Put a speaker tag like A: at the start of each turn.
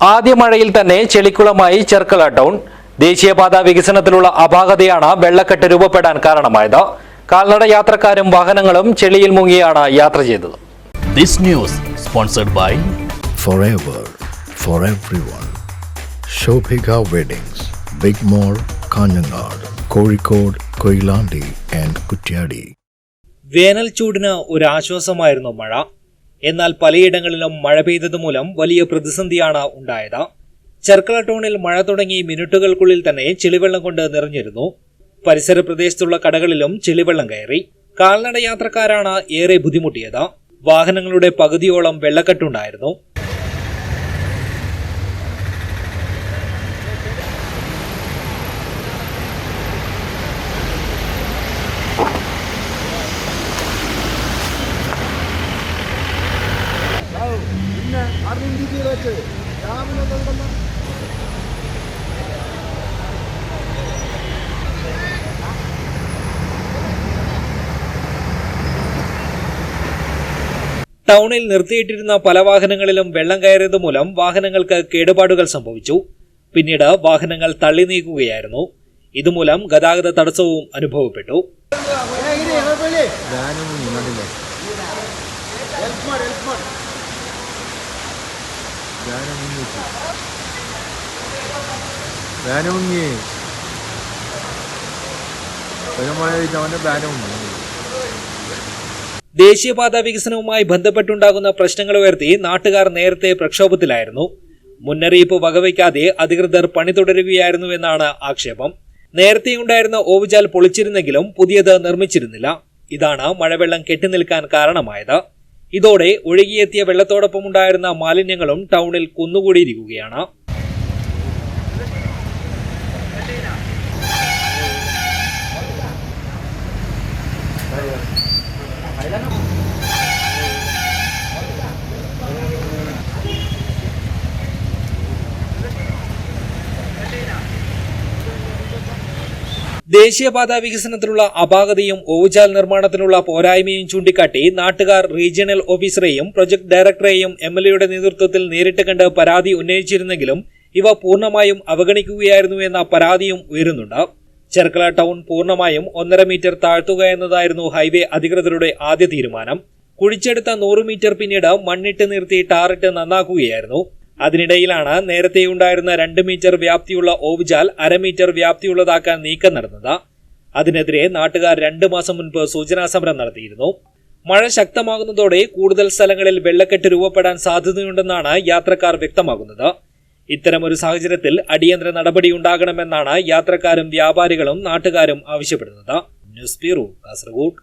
A: ആദ്യ മഴയിൽ തന്നെ ചെളിക്കുളമായി ചെർക്കള ടൗൺ ദേശീയപാത വികസനത്തിലുള്ള അപാകതയാണ് വെള്ളക്കെട്ട് രൂപപ്പെടാൻ കാരണമായത് കാൽനട യാത്രക്കാരും വാഹനങ്ങളും ചെളിയിൽ മുങ്ങിയാണ് യാത്ര ചെയ്തത്
B: This news sponsored by
C: forever for everyone. Shobhika Weddings, Big Mall, Kanjangad, Kozhikode, Koilandi and Kutyadi.
A: വേനൽ ചൂടിന് ഒരാശ്വാസമായിരുന്നു മഴ എന്നാൽ പലയിടങ്ങളിലും മഴ പെയ്തതുമൂലം വലിയ പ്രതിസന്ധിയാണ് ഉണ്ടായത്. ചെർക്കള ടൗണിൽ മഴ തുടങ്ങി മിനിറ്റുകൾക്കുള്ളിൽ തന്നെ ചെളിവെള്ളം കൊണ്ട് നിറഞ്ഞിരുന്നു. പരിസര പ്രദേശത്തുള്ള കടകളിലും ചെളിവെള്ളം കയറി. കാൽനട യാത്രക്കാരാണ് ഏറെ ബുദ്ധിമുട്ടിയത്. വാഹനങ്ങളുടെ പകുതിയോളം വെള്ളക്കെട്ടുണ്ടായിരുന്നു. ടൗണിൽ നിർത്തിയിട്ടിരുന്ന പല വാഹനങ്ങളിലും വെള്ളം കയറിയത് മൂലം വാഹനങ്ങൾക്ക് കേടുപാടുകൾ സംഭവിച്ചു. പിന്നീട് വാഹനങ്ങൾ തള്ളി നീക്കുകയായിരുന്നു ഇതുമൂലം ഗതാഗത തടസ്സവും അനുഭവപ്പെട്ടു.
D: മുങ്ങി ഒരു മഴ അവന്റെ ബാന
A: ദേശീയപാത വികസനവുമായി ബന്ധപ്പെട്ടുണ്ടാകുന്ന പ്രശ്നങ്ങൾ ഉയർത്തി നാട്ടുകാർ നേരത്തെ പ്രക്ഷോഭത്തിലായിരുന്നു. മുന്നറിയിപ്പ് വകവയ്ക്കാതെ അധികൃതർ പണി തുടരുകയായിരുന്നുവെന്നാണ് ആക്ഷേപം. നേരത്തെയുണ്ടായിരുന്ന ഓവുചാൽ പൊളിച്ചിരുന്നെങ്കിലും പുതിയത് നിർമ്മിച്ചിരുന്നില്ല. ഇതാണ് മഴവെള്ളം കെട്ടിനിൽക്കാൻ കാരണമായത്. ഇതോടെ ഒഴുകിയെത്തിയ വെള്ളത്തോടൊപ്പമുണ്ടായിരുന്ന മാലിന്യങ്ങളും ടൗണിൽ കുന്നുകൂടിയിരിക്കുകയാണ്. ദേശീയപാത വികസനത്തിലുള്ള അപാകതയും ഓവുചാൽ നിർമ്മാണത്തിനുള്ള പോരായ്മയും ചൂണ്ടിക്കാട്ടി നാട്ടുകാർ റീജിയണൽ ഓഫീസറെയും പ്രൊജക്ട് ഡയറക്ടറെയും എം എൽ എയുടെ നേതൃത്വത്തിൽ നേരിട്ട് കണ്ട് പരാതി ഉന്നയിച്ചിരുന്നെങ്കിലും ഇവ പൂർണമായും അവഗണിക്കുകയായിരുന്നു എന്ന പരാതിയും ഉയരുന്നുണ്ട്. ചെർക്കള ടൗൺ പൂർണമായും ഒന്നര മീറ്റർ താഴ്ത്തുക എന്നതായിരുന്നു ഹൈവേ അധികൃതരുടെ ആദ്യ തീരുമാനം. കുഴിച്ചെടുത്ത നൂറ് മീറ്റർ പിന്നീട് മണ്ണിട്ട് നിർത്തി ടാറിട്ട് നന്നാക്കുകയായിരുന്നു. അതിനിടയിലാണ് നേരത്തെ ഉണ്ടായിരുന്ന രണ്ട് മീറ്റർ വ്യാപ്തിയുള്ള ഓവുചാൽ അരമീറ്റർ വ്യാപ്തിയുള്ളതാക്കാൻ നീക്കം നടന്നത്. അതിനെതിരെ നാട്ടുകാർ രണ്ട് മാസം മുൻപ് സൂചനാ സമരം നടത്തിയിരുന്നു. മഴ ശക്തമാകുന്നതോടെ കൂടുതൽ സ്ഥലങ്ങളിൽ വെള്ളക്കെട്ട് രൂപപ്പെടാൻ സാധ്യതയുണ്ടെന്നാണ് യാത്രക്കാർ വ്യക്തമാകുന്നത് ഇത്തരമൊരു സാഹചര്യത്തിൽ അടിയന്തര നടപടി ഉണ്ടാകണമെന്നാണ് യാത്രക്കാരും വ്യാപാരികളും നാട്ടുകാരും ആവശ്യപ്പെടുന്നത്. News bureau Kasaragod.